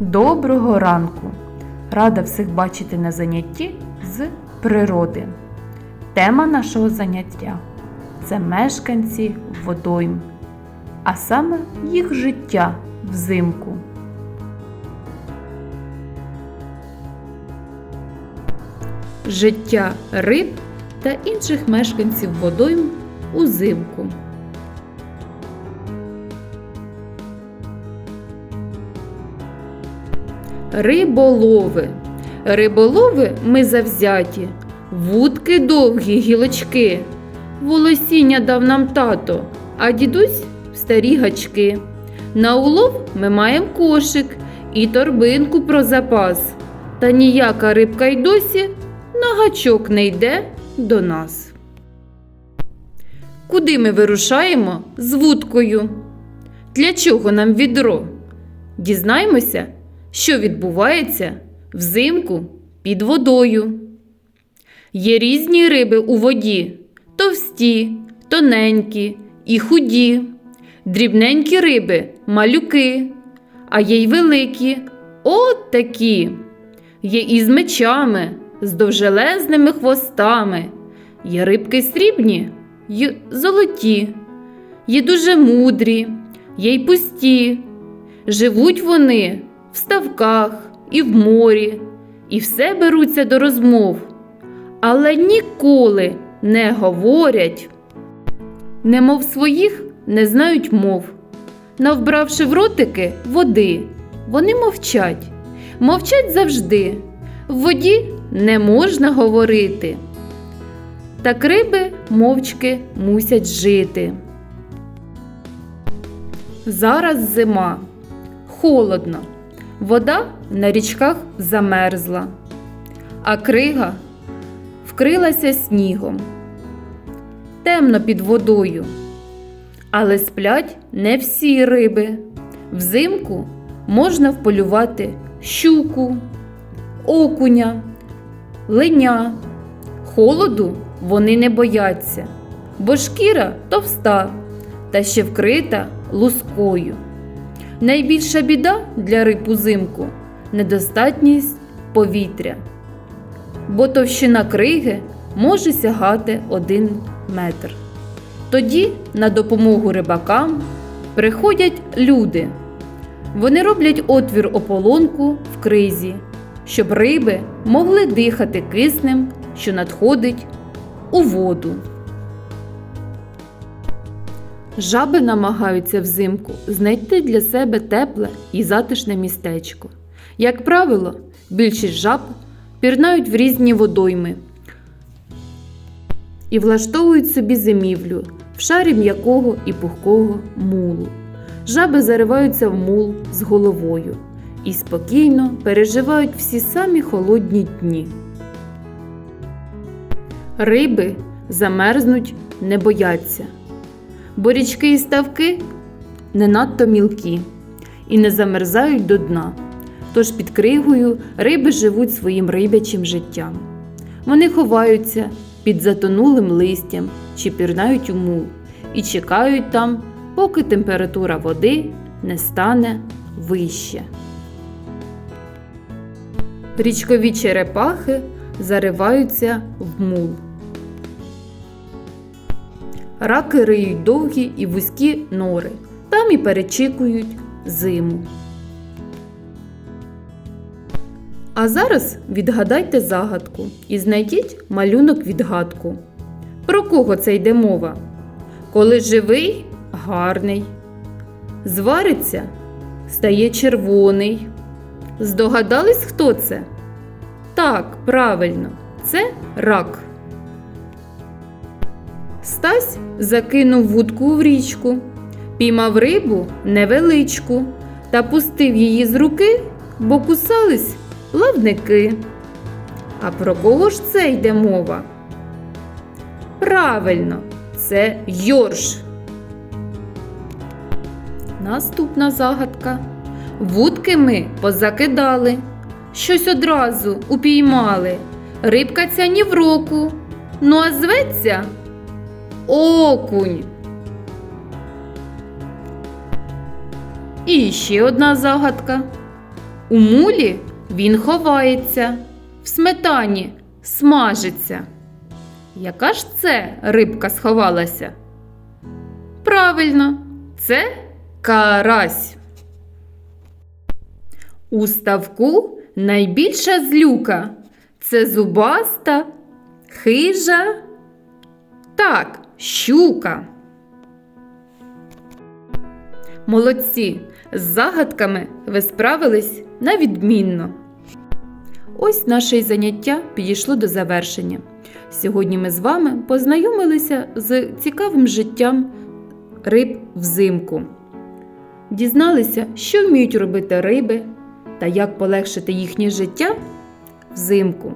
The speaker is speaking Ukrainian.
Доброго ранку! Рада всіх бачити на занятті з природи. Тема нашого заняття це мешканці водойм, а саме їх життя взимку. Життя риб та інших мешканців водойм узимку. Риболови. Риболови ми завзяті, вудки довгі гілочки. Волосіння дав нам тато, а дідусь старі гачки. На улов ми маємо кошик і торбинку про запас. Та ніяка рибка й досі на гачок не йде до нас. Куди ми вирушаємо з вудкою? Для чого нам відро? Дізнаємося, що відбувається взимку під водою. Є різні риби у воді товсті, тоненькі і худі, дрібненькі риби малюки, а є й великі от такі. Є і з мечами, з довжелезними хвостами, є рибки срібні й золоті, є дуже мудрі, є й пусті. Живуть вони ставках і в морі, і все беруться до розмов, але ніколи не говорять, немов своїх не знають мов. Навбравши в ротики води, вони мовчать, мовчать завжди. В воді не можна говорити. Так риби мовчки мусять жити. Зараз зима. Холодно. Вода на річках замерзла, а крига вкрилася снігом. Темно під водою. Але сплять не всі риби. Взимку можна вполювати щуку, окуня, леня. Холоду вони не бояться, бо шкіра товста та ще вкрита лускою. Найбільша біда для риб узимку недостатність повітря, бо товщина криги може сягати один метр. Тоді на допомогу рибакам приходять люди. Вони роблять отвір ополонку в кризі, щоб риби могли дихати киснем, що надходить у воду. Жаби намагаються взимку знайти для себе тепле і затишне містечко. Як правило, більшість жаб пірнають в різні водойми і влаштовують собі зимівлю в шарі м'якого і пухкого мулу. Жаби зариваються в мул з головою і спокійно переживають всі самі холодні дні. Риби замерзнуть не бояться, бо річки і ставки не надто мілкі і не замерзають до дна. Тож під кригою риби живуть своїм рибячим життям. Вони ховаються під затонулим листям чи пірнають у мул і чекають там, поки температура води не стане вище. Річкові черепахи зариваються в мул. Раки риють довгі і вузькі нори, там і перечікують зиму. А зараз відгадайте загадку і знайдіть малюнок відгадку. Про кого це йде мова? Коли живий гарний. Звариться стає червоний. Здогадались, хто це? Так, правильно, це рак. Стась закинув вудку в річку, піймав рибу невеличку та пустив її з руки, бо кусались плавники. А про кого ж це йде мова? Правильно, це Йорш. Наступна загадка. Вудки ми позакидали, щось одразу упіймали. Рибка ця ні в року, ну а зветься окунь. І ще одна загадка. У мулі він ховається, в сметані смажиться. Яка ж це рибка сховалася? Правильно, це карась. У ставку найбільша злюка. Це зубаста, хижа. Так, щука. Молодці! З загадками ви справились на відмінно. Ось наше й заняття підійшло до завершення. Сьогодні ми з вами познайомилися з цікавим життям риб взимку. Дізналися, що вміють робити риби та як полегшити їхнє життя взимку.